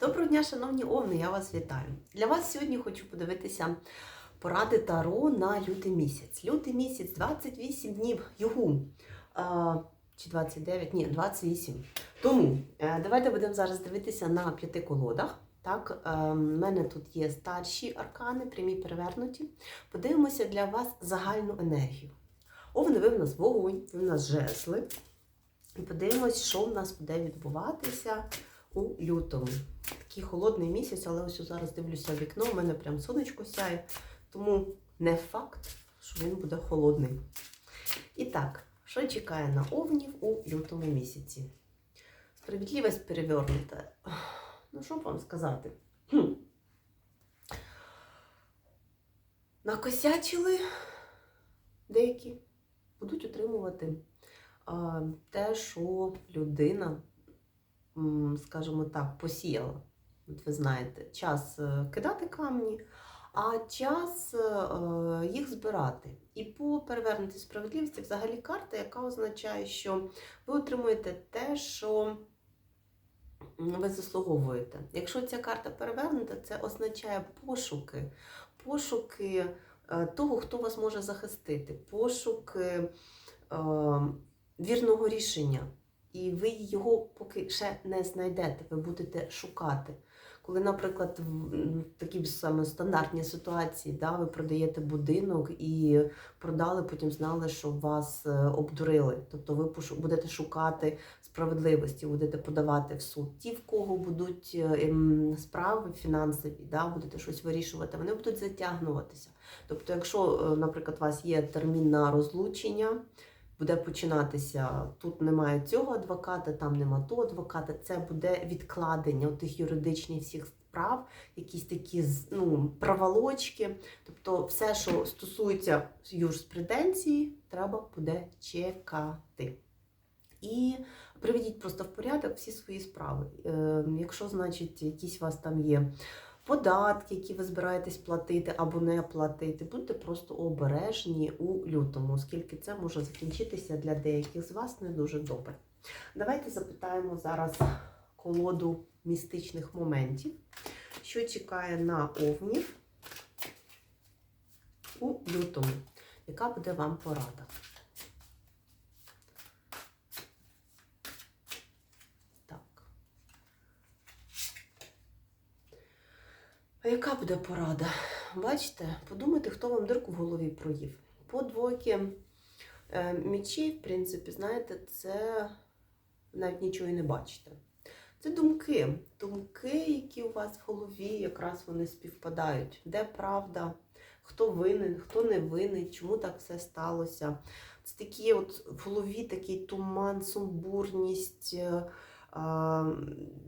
Доброго дня, шановні овни, я вас вітаю. Для вас сьогодні хочу подивитися поради Таро на лютий місяць. Лютий місяць 28 днів. А, чи 29? Ні, 28. Тому е, давайте будемо зараз дивитися на п'яти колодах. Так, е, в мене тут є старші аркани, прямі перевернуті. Подивимося для вас загальну енергію. Овни, ви в нас вогонь, ви в нас жесли. І подивимось, що в нас буде відбуватися у лютому. Такий холодний місяць, але ось зараз дивлюся в вікно, у мене прям сонечко сяє, тому не факт, що він буде холодний. І так, що чекає на овнів у лютому місяці? Справедливість перевернута. Ну, що вам сказати? Хм. Накосячили деякі, будуть отримувати а, те, що людина скажімо так, посіяла. От ви знаєте, час е, кидати камні, а час е, їх збирати. І по перевернутій справедливості взагалі карта, яка означає, що ви отримуєте те, що ви заслуговуєте. Якщо ця карта перевернута, це означає пошуки, пошуки е, того, хто вас може захистити, пошуки е, вірного рішення і ви його поки ще не знайдете, ви будете шукати. Коли, наприклад, в такі саме стандартні ситуації, да, ви продаєте будинок і продали, потім знали, що вас е, обдурили. Тобто ви будете шукати справедливості, будете подавати в суд. Ті, в кого будуть е, ем, справи фінансові, да, будете щось вирішувати, вони будуть затягнуватися. Тобто, якщо, е, наприклад, у вас є термін на розлучення, буде починатися. Тут немає цього адвоката, там нема того адвоката. Це буде відкладення тих юридичних всіх справ, якісь такі ну, праволочки. Тобто, все, що стосується юриспруденції, треба буде чекати. І приведіть просто в порядок всі свої справи. Е, Якщо, значить, якісь у вас там є податки, які ви збираєтесь платити або не платити, будьте просто обережні у лютому, оскільки це може закінчитися для деяких з вас не дуже добре. Давайте запитаємо зараз колоду містичних моментів, що чекає на овнів у лютому. Яка буде вам порада? А яка буде порада? Бачите, подумайте, хто вам дирку в голові проїв. По двойки е, мечі, в принципі, знаєте, це навіть нічого і не бачите. Це думки. Думки, які у вас в голові, якраз вони співпадають. Де правда, хто винен, хто не винен, чому так все сталося. Це такі от в голові такий туман, сумбурність. Е,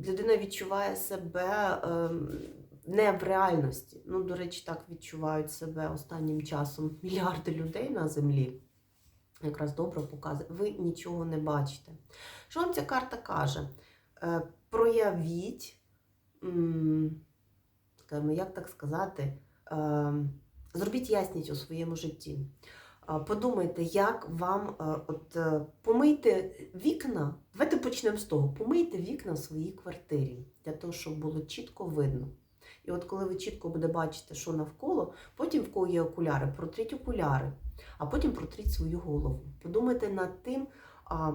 людина відчуває себе. Не в реальності. Ну, до речі, так відчувають себе останнім часом мільярди людей на землі. Якраз добре показує, ви нічого не бачите. Що вам ця карта каже? Е, проявіть, як так сказати, е, зробіть ясність у своєму житті. Е, подумайте, як вам от, помийте вікна. Давайте почнемо з того. Помийте вікна в своїй квартирі, для того, щоб було чітко видно. І от коли ви чітко буде бачити, що навколо, потім в кого є окуляри, протріть окуляри, а потім протріть свою голову. Подумайте над тим,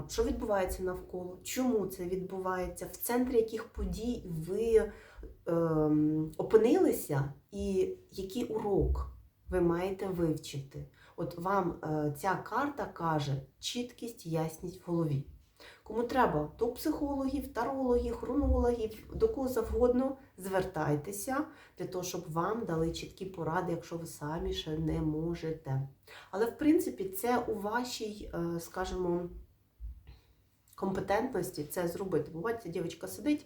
що відбувається навколо, чому це відбувається, в центрі яких подій ви е, опинилися, і який урок ви маєте вивчити. От вам е, ця карта каже чіткість, ясність в голові. Кому треба до психологів, тарологів, хронологів, до кого завгодно, звертайтеся для того, щоб вам дали чіткі поради, якщо ви самі ще не можете. Але, в принципі, це у вашій, е, скажімо, компетентності це зробити. Буває, дівчинка сидить,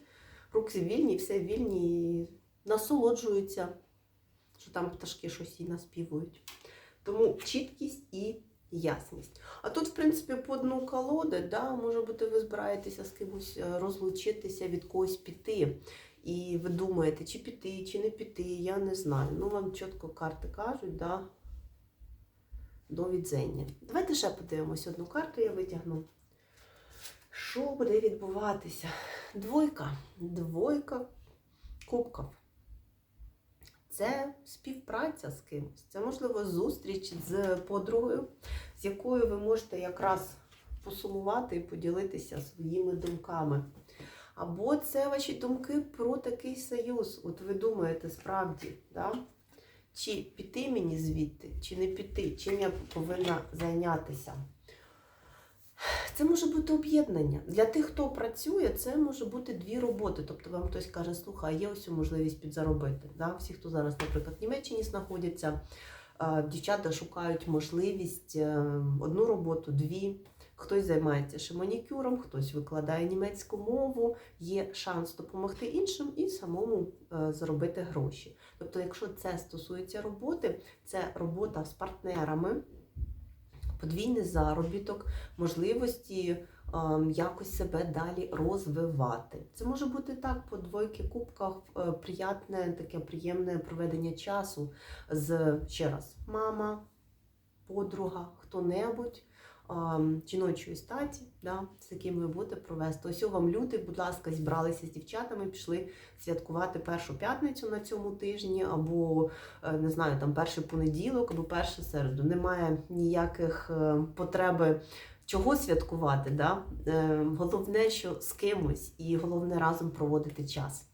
руки вільні, все вільні, і насолоджується, що там пташки щось їй наспівують. Тому чіткість і ясність. А тут, в принципі, по дну колоди, да, може бути, ви збираєтеся з кимось е, розлучитися, від когось піти. І ви думаєте, чи піти, чи не піти, я не знаю. Ну, вам чітко карти кажуть, да, до відзення. Давайте ще подивимось одну карту, я витягну. Що буде відбуватися? Двойка. Двойка кубків. Це співпраця з кимось. Це, можливо, зустріч з подругою, з якою ви можете якраз посумувати і поділитися своїми думками. Або це ваші думки про такий союз. От ви думаєте справді, да? чи піти мені звідти, чи не піти, чим я повинна зайнятися. Це може бути об'єднання. Для тих, хто працює, це може бути дві роботи. Тобто вам хтось каже, слухай, є ось можливість підзаробити. Да? Всі, хто зараз, наприклад, в Німеччині знаходяться, дівчата шукають можливість е, одну роботу, дві. Хтось займається ще манікюром, хтось викладає німецьку мову, є шанс допомогти іншим і самому е, заробити гроші. Тобто, якщо це стосується роботи, це робота з партнерами, подвійний заробіток, можливості ем, якось себе далі розвивати. Це може бути так по двойки кубках, е, приятне, таке приємне проведення часу з ще раз, мама, подруга, хто-небудь. Жіночої статі, да, з яким ви будете провести. Ось вам люди, будь ласка, зібралися з дівчатами, пішли святкувати першу п'ятницю на цьому тижні, або е, не знаю, там перший понеділок, або першу середу. Немає ніяких е, потреби чого святкувати. Да? Е, Головне, що з кимось, і головне разом проводити час.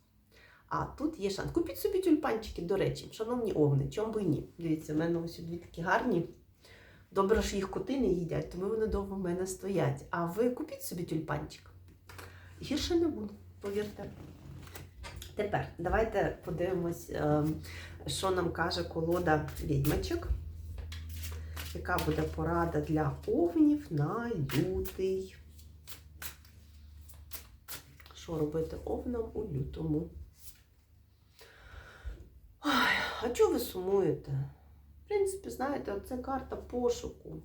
А тут є шанс. Купіть собі тюльпанчики, до речі, шановні овни, чому би ні? Дивіться, в мене ось дві такі гарні. Добре, що їх коти не їдять, тому вони довго в мене стоять. А ви купіть собі тюльпанчик. Гірше не буде, повірте. Тепер давайте подивимось, е, що нам каже колода відьмачок. Яка буде порада для овнів на лютий? Що робити овнам у лютому? Ой, а чого ви сумуєте? Принципі, знаєте, це карта пошуку.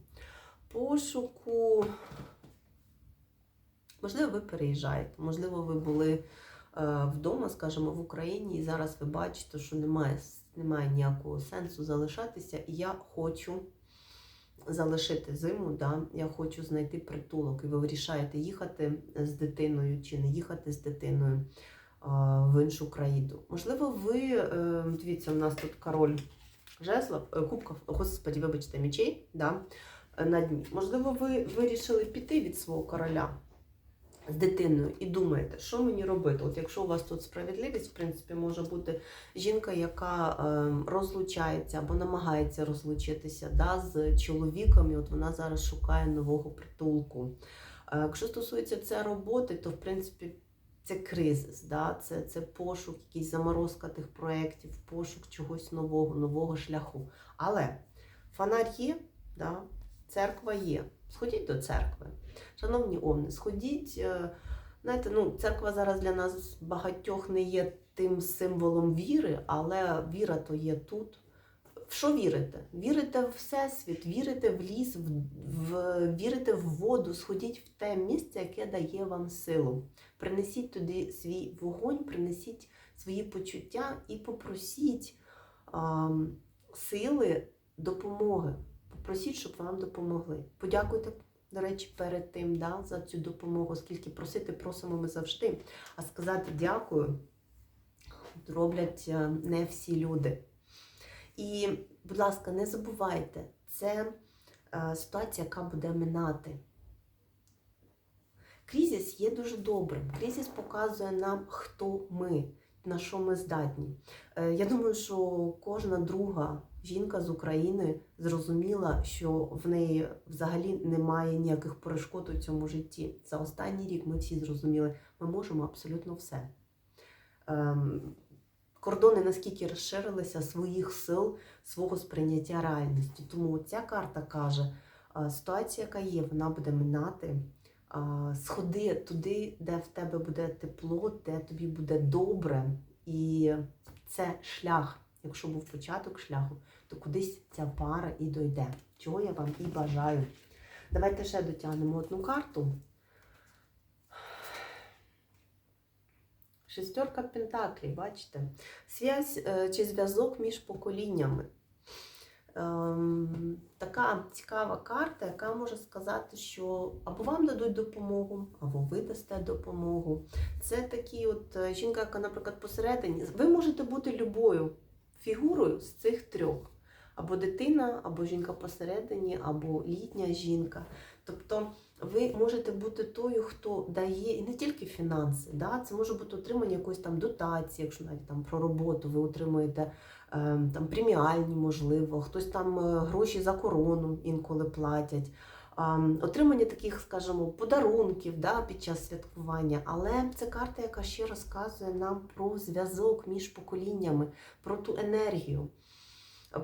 Пошуку. Можливо, ви переїжджаєте, можливо, ви були е, вдома, скажімо, в Україні, і зараз ви бачите, що немає, немає ніякого сенсу залишатися, і я хочу залишити зиму, да? я хочу знайти притулок, і ви вирішаєте їхати з дитиною чи не їхати з дитиною а, в іншу країну. Можливо, ви, е, дивіться, у нас тут король жезлов, е, кубка, господі, вибачте, мечей, да? е, на дні. Можливо, ви вирішили піти від свого короля з дитиною і думаєте, що мені робити? От якщо у вас тут справедливість, в принципі, може бути жінка, яка е, розлучається або намагається розлучитися да, з чоловіком, і от вона зараз шукає нового притулку. Е, якщо стосується це роботи, то в принципі це кризис, да? це, це пошук, якийсь заморозка тих проєктів, пошук чогось нового, нового шляху. Але фонарь є, да? церква є. Сходіть до церкви. Шановні овни, сходіть. е, Знаєте, ну, церква зараз для нас багатьох не є тим символом віри, але віра то є тут. В що вірите? Вірите в всесвіт, вірите в ліс, в, в, вірите в воду, сходіть в те місце, яке дає вам силу. Принесіть туди свій вогонь, принесіть свої почуття і попросіть а, сили допомоги. Попросіть, щоб вам допомогли. Подякуйте, до речі, перед тим да, за цю допомогу, оскільки просити просимо ми завжди, а сказати дякую роблять е, не всі люди. І, будь ласка, не забувайте, це е, ситуація, яка буде минати. Кризис є дуже добрим. Кризис показує нам, хто ми, на що ми здатні. Е, Я думаю, що кожна друга жінка з України зрозуміла, що в неї взагалі немає ніяких перешкод у цьому житті. За останній рік ми всі зрозуміли, ми можемо абсолютно все. Кордони наскільки розширилися своїх сил, свого сприйняття реальності. Тому ця карта каже, ситуація, яка є, вона буде минати. Сходи туди, де в тебе буде тепло, де тобі буде добре. І це шлях. Якщо був початок шляху, то кудись ця пара і дойде. Чого я вам і бажаю. Давайте ще дотягнемо одну карту. Шестерка пентаклів, бачите? Связь е, чи зв'язок між поколіннями. ем, така цікава карта, яка може сказати, що або вам дадуть допомогу, або ви дасте допомогу. Це такі от е, жінка, яка, наприклад, посередині. Ви можете бути любою фігурою з цих трьох. Або дитина, або жінка посередині, або літня жінка. Тобто ви можете бути тою, хто дає і не тільки фінанси, да? це може бути отримання якоїсь там дотації, якщо навіть там про роботу ви отримуєте е, там преміальні, можливо, хтось там е, гроші за корону інколи платять. Отримання таких, скажімо, подарунків да, під час святкування, але це карта, яка ще розказує нам про зв'язок між поколіннями, про ту енергію,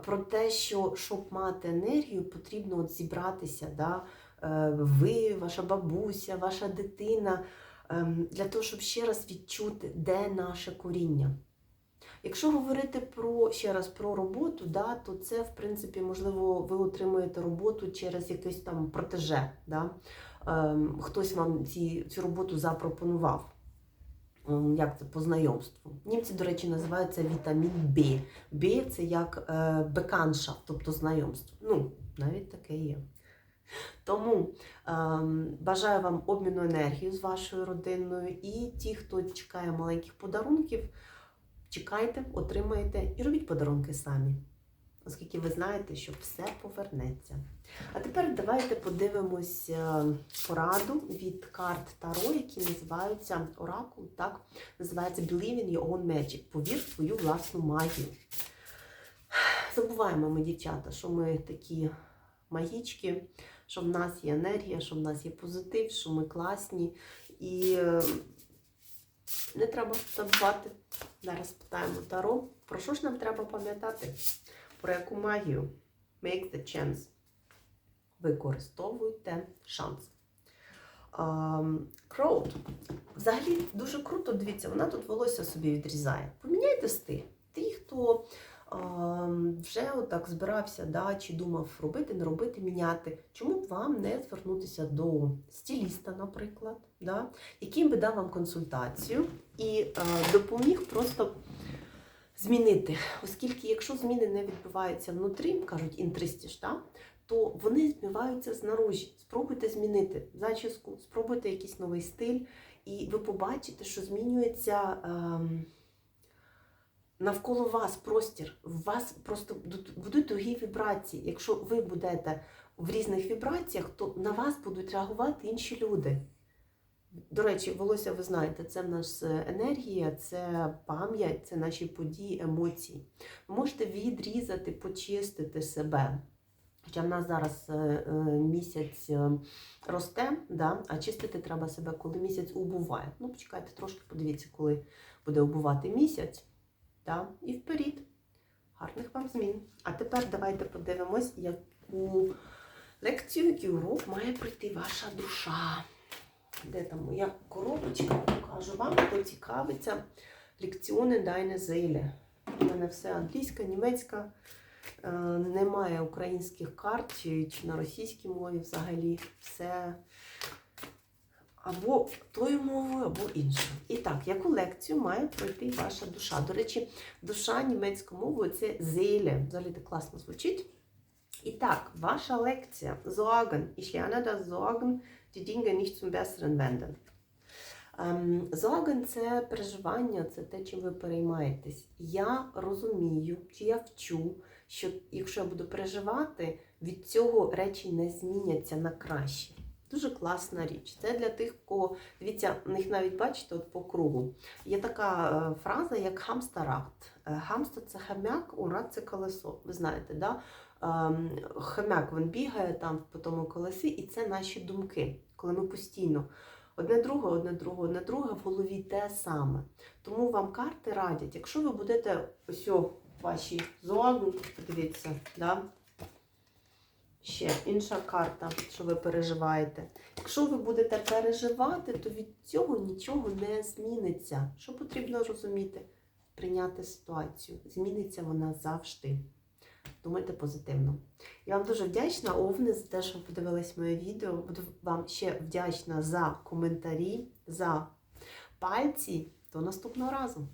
про те, що щоб мати енергію, потрібно от зібратися. Да, ви, ваша бабуся, ваша дитина, ем, для того, щоб ще раз відчути, де наше коріння. Якщо говорити про ще раз про роботу, да, то це, в принципі, можливо, ви отримуєте роботу через якесь там протеже. Да? Ем, хтось вам ці, цю роботу запропонував. Як це по знайомству? Німці, до речі, називають це вітамін Б. Б це як е, беканша, тобто знайомство. Ну, навіть таке є. Тому ем, бажаю вам обміну енергії з вашою родиною і ті, хто чекає маленьких подарунків, чекайте, отримайте і робіть подарунки самі, оскільки ви знаєте, що все повернеться. А тепер давайте подивимось е, пораду від карт Таро, які називаються Оракул, так? Називається Believe in your own magic. Повір в свою власну магію. Забуваємо ми, дівчата, що ми такі магічки, що в нас є енергія, що в нас є позитив, що ми класні. І е, не треба забувати. Зараз питаємо Таро. Про що ж нам треба пам'ятати? Про яку магію? Make the chance. Використовуйте шанс. Кроуд. Взагалі дуже круто, дивіться, вона тут волосся собі відрізає. Поміняйте стиль. Ті, хто ем, вже отак збирався, да, чи думав робити, не робити, міняти. Чому б вам не звернутися до стиліста, наприклад, да, який би дав вам консультацію і е, допоміг просто змінити. Оскільки, якщо зміни не відбуваються внутрі, кажуть інтристіж, да, то вони відбуваються знаружі. Спробуйте змінити зачіску, спробуйте якийсь новий стиль, і ви побачите, що змінюється. Ем, навколо вас простір, у вас просто будуть другі вібрації. Якщо ви будете в різних вібраціях, то на вас будуть реагувати інші люди. До речі, волосся, ви знаєте, це в нас енергія, це пам'ять, це наші події, емоції. Ви можете відрізати, почистити себе. Хоча в нас зараз е, е, місяць е, росте, да? а чистити треба себе, коли місяць убуває. Ну, почекайте трошки, подивіться, коли буде убувати місяць. Да? І вперед. Гарних вам змін. А тепер давайте подивимось, яку лекцію, який урок має пройти ваша душа. Де там моя коробочка? Покажу вам, хто цікавиться. Лекціони Дайне Зейле. У мене все англійська, німецька. Е, Немає українських карт чи на російській мові взагалі. Все або тою мовою, або іншою. І так, яку лекцію має пройти ваша душа? До речі, душа німецькою мовою це зейле. Взагалі так класно звучить. І так, ваша лекція Sorgen. Ich lerne das Sorgen, die Dinge nicht zum Besseren wenden. Ем, це переживання, це те, чим ви переймаєтесь. Я розумію, чи я вчу, що якщо я буду переживати, від цього речі не зміняться на краще. Дуже класна річ. Це для тих, кого дивіться, в них навіть бачите, от по кругу. Є така е, фраза, як хамстаракт. Хамстер це хам'як, урад це колесо. Ви знаєте, да? Ем, Хам'як він бігає там по тому колесі, і це наші думки, коли ми постійно. Одне друге, одне друге, одне друге в голові те саме. Тому вам карти радять, якщо ви будете ось ваші зони, подивіться, да? Ще інша карта, що ви переживаєте. Якщо ви будете переживати, то від цього нічого не зміниться. Що потрібно розуміти? Прийняти ситуацію. Зміниться вона завжди. Думайте позитивно. Я вам дуже вдячна, Овни, за те, що ви подивились моє відео. Буду вам ще вдячна за коментарі, за пальці. До наступного разу!